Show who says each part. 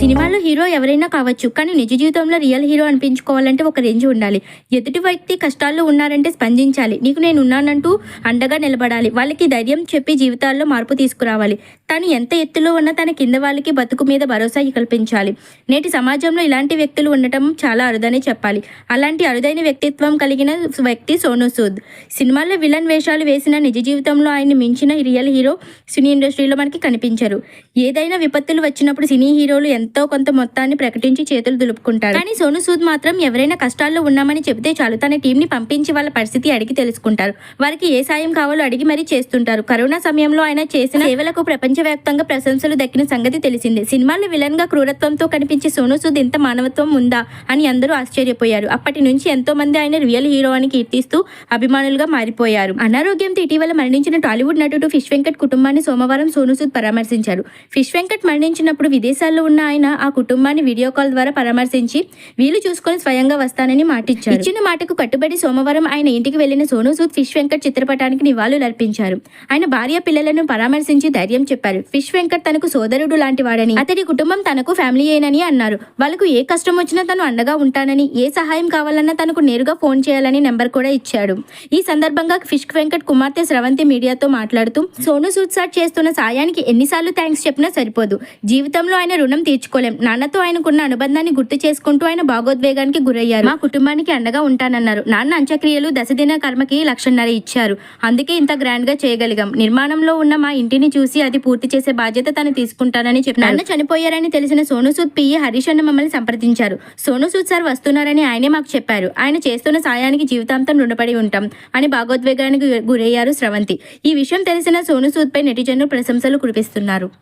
Speaker 1: సినిమాలో హీరో ఎవరైనా కావచ్చు కానీ నిజ జీవితంలో రియల్ హీరో అనిపించుకోవాలంటే ఒక రేంజ్ ఉండాలి. ఎదుటి వ్యక్తి కష్టాల్లో ఉన్నారంటే స్పందించాలి. నీకు నేను ఉన్నానంటూ అండగా నిలబడాలి. వాళ్ళకి ధైర్యం చెప్పి జీవితాల్లో మార్పు తీసుకురావాలి. తను ఎంత ఎత్తులో ఉన్నా తన కింద వాళ్ళకి బతుకు మీద భరోసా కల్పించాలి. నేటి సమాజంలో ఇలాంటి వ్యక్తులు ఉండటం చాలా అరుదనే చెప్పాలి. అలాంటి అరుదైన వ్యక్తిత్వం కలిగిన వ్యక్తి సోను సూద్. సినిమాల్లో విలన్ వేషాలు వేసిన నిజ జీవితంలో ఆయన్ని మించిన రియల్ హీరో సినీ ఇండస్ట్రీలో మనకి కనిపించరు. ఏదైనా విపత్తులు వచ్చినప్పుడు సినీ హీరోలు ఎంత కొంత మొత్తాన్ని ప్రకటించి చేతులు దులుపుకుంటారు కానీ సోను సూద్ మాత్రం ఎవరైనా కష్టాల్లో ఉన్నామని చెబితే చాలు తన టీంని పంపించి వాళ్ళ పరిస్థితి అడిగి తెలుసుకుంటారు. వారికి ఏ సాయం కావాలో అడిగి మరీ చేస్తుంటారు. కరోనా సమయంలో ఆయన చేసిన సేవలకు ప్రపంచవ్యాప్తంగా ప్రశంసలు దక్కిన సంగతి తెలిసిందే. సినిమాల్లో విలన్గా క్రూరత్వంతో కనిపించే సోను సూద్ ఇంత మానవత్వం ఉందా అని అందరూ ఆశ్చర్యపోయారు. అప్పటి నుంచి ఎంతో మంది ఆయన రియల్ హీరో అని కీర్తిస్తూ అభిమానులుగా మారిపోయారు. అనారోగ్యంతో ఇటీవల మరణించిన టాలీవుడ్ నటుడు ఫిష్ వెంకట్ కుటుంబాన్ని సోమవారం సోను సూద్ పరామర్శించారు. ఫిష్ వెంకట్ మరణించినప్పుడు విదేశాల్లో ఉన్న ఆయన ఆ కుటుంబాన్ని వీడియో కాల్ ద్వారా పరామర్శించి వీలు చూసుకొని స్వయంగా వస్తానని మాటిచ్చారు. ఇచ్చిన మాటకు కట్టుబడి సోమవారం ఆయన ఇంటికి వెళ్ళిన సోను సూద్ ఫిష్ వెంకట్ చిత్రపటానికి నివాళులు అర్పించారు. ఆయన భార్య పిల్లలను పరామర్శించి ధైర్యం చెప్పారు. ఫిష్ వెంకట్ తనకు సోదరుడు లాంటి వాడని అతడి కుటుంబం తనకు ఫ్యామిలీ ఏనని అన్నారు. వాళ్ళకు ఏ కష్టం వచ్చినా తను అండగా ఉంటానని ఏ సహాయం కావాలన్నా తనకు నేరుగా ఫోన్ చేయాలని నెంబర్ కూడా ఇచ్చాడు. ఈ సందర్భంగా ఫిష్ వెంకట్ కుమార్తె స్రవంతి మీడియాతో మాట్లాడుతూ సోను సూద్ సార్ చేస్తున్న సాయానికి ఎన్నిసార్లు థ్యాంక్స్ చెప్పినా సరిపోదు. జీవితంలో ఆయన రుణం మర్చిపోలేం నాన్నతో ఆయనకున్న అనుబంధాన్ని గుర్తు చేసుకుంటూ ఆయన భాగోద్వేగానికి గురయ్యారు. మా కుటుంబానికి అండగా ఉంటానన్నారు. నాన్న అంత్యక్రియలు దశదిన కర్మకి లక్షన్నర ఇచ్చారు. అందుకే ఇంత గ్రాండ్గా చేయగలిగాం. నిర్మాణంలో ఉన్న మా ఇంటిని చూసి అది పూర్తి చేసే బాధ్యత తను తీసుకుంటానని చెప్పారు. నాన్న చనిపోయారని తెలిసిన సోను సూద్ పియ్యి హరీష్ అన్న మమ్మల్ని సంప్రదించారు. సోనుసూద్ సార్ వస్తున్నారని ఆయనే మాకు చెప్పారు. ఆయన చేస్తున్న సాయానికి జీవితాంతం రుణపడి ఉంటాం అని భాగోద్వేగానికి గురయ్యారు స్రవంతి. ఈ విషయం తెలిసిన సోనుసూద్ పై నెటిజన్లు ప్రశంసలు కురిపిస్తున్నారు.